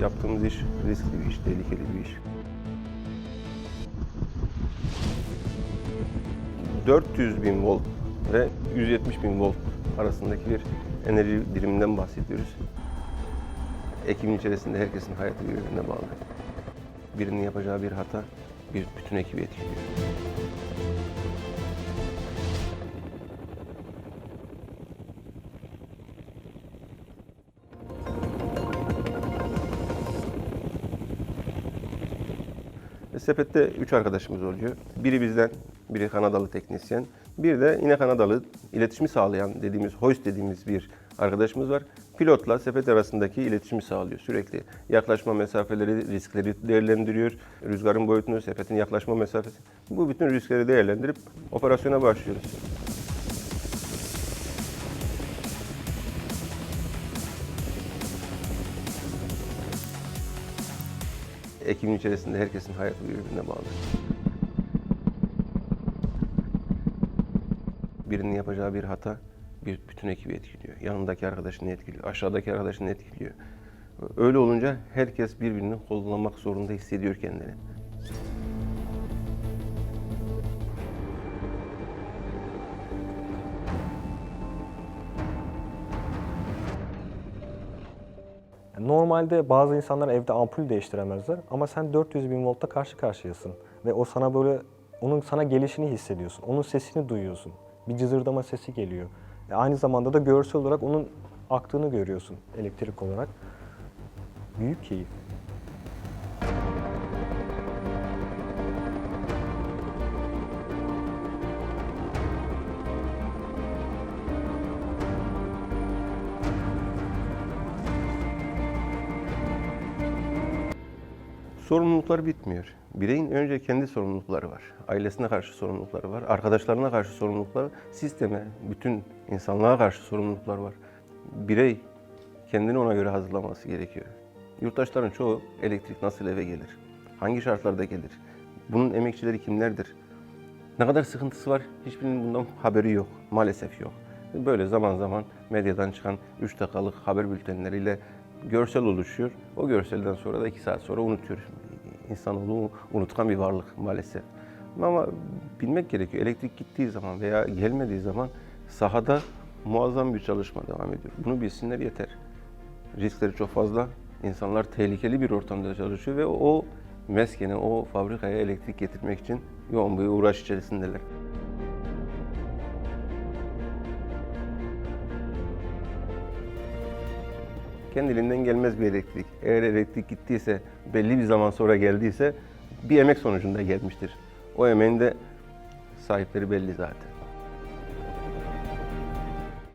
Yaptığımız iş riskli bir iş, tehlikeli bir iş. 400 bin volt ve 170 bin volt arasındaki bir enerji diliminden bahsediyoruz. Ekibin içerisinde herkesin hayatı birbirine bağlı. Birinin yapacağı bir hata bir bütün ekibi etkiliyor. Sepette üç arkadaşımız oluyor. Biri bizden, biri Kanadalı teknisyen. Bir de yine Kanadalı iletişimi sağlayan dediğimiz, hoist dediğimiz bir arkadaşımız var. Pilotla sepet arasındaki iletişimi sağlıyor sürekli. Yaklaşma mesafeleri, riskleri değerlendiriyor. Rüzgarın boyutunu, sepetin yaklaşma mesafesi. Bu bütün riskleri değerlendirip operasyona başlıyoruz. Ekibin içerisinde herkesin hayatı birbirine bağlı. Birinin yapacağı bir hata bir bütün ekibi etkiliyor. Yanındaki arkadaşını etkiliyor, aşağıdaki arkadaşını etkiliyor. Öyle olunca herkes birbirini kollamak zorunda hissediyor kendini. Normalde bazı insanlar evde ampul değiştiremezler ama sen 400 bin voltta karşı karşıyasın ve o sana böyle onun sana gelişini hissediyorsun. Onun sesini duyuyorsun. Bir cızırdama sesi geliyor. E aynı zamanda da görsel olarak onun aktığını görüyorsun elektrik olarak. Büyük keyif. Sorumluluklar bitmiyor. Bireyin önce kendi sorumlulukları var. Ailesine karşı sorumlulukları var. Arkadaşlarına karşı sorumlulukları. Sisteme, bütün insanlığa karşı sorumluluklar var. Birey kendini ona göre hazırlaması gerekiyor. Yurttaşların çoğu elektrik nasıl eve gelir? Hangi şartlarda gelir? Bunun emekçileri kimlerdir? Ne kadar sıkıntısı var hiçbirinin bundan haberi yok. Maalesef yok. Böyle zaman zaman medyadan çıkan 3 dakikalık haber bültenleriyle görsel oluşuyor. O görselden sonra da 2 saat sonra unutuyor. İnsanoğlu unutkan bir varlık maalesef. Ama bilmek gerekiyor. Elektrik gittiği zaman veya gelmediği zaman sahada muazzam bir çalışma devam ediyor. Bunu bilsinler yeter. Riskleri çok fazla. İnsanlar tehlikeli bir ortamda çalışıyor ve o meskene, o fabrikaya elektrik getirmek için yoğun bir uğraş içerisindeler. Kendiliğinden gelmez bir elektrik. Eğer elektrik gittiyse, belli bir zaman sonra geldiyse bir emek sonucunda gelmiştir. O emeğin de sahipleri belli zaten.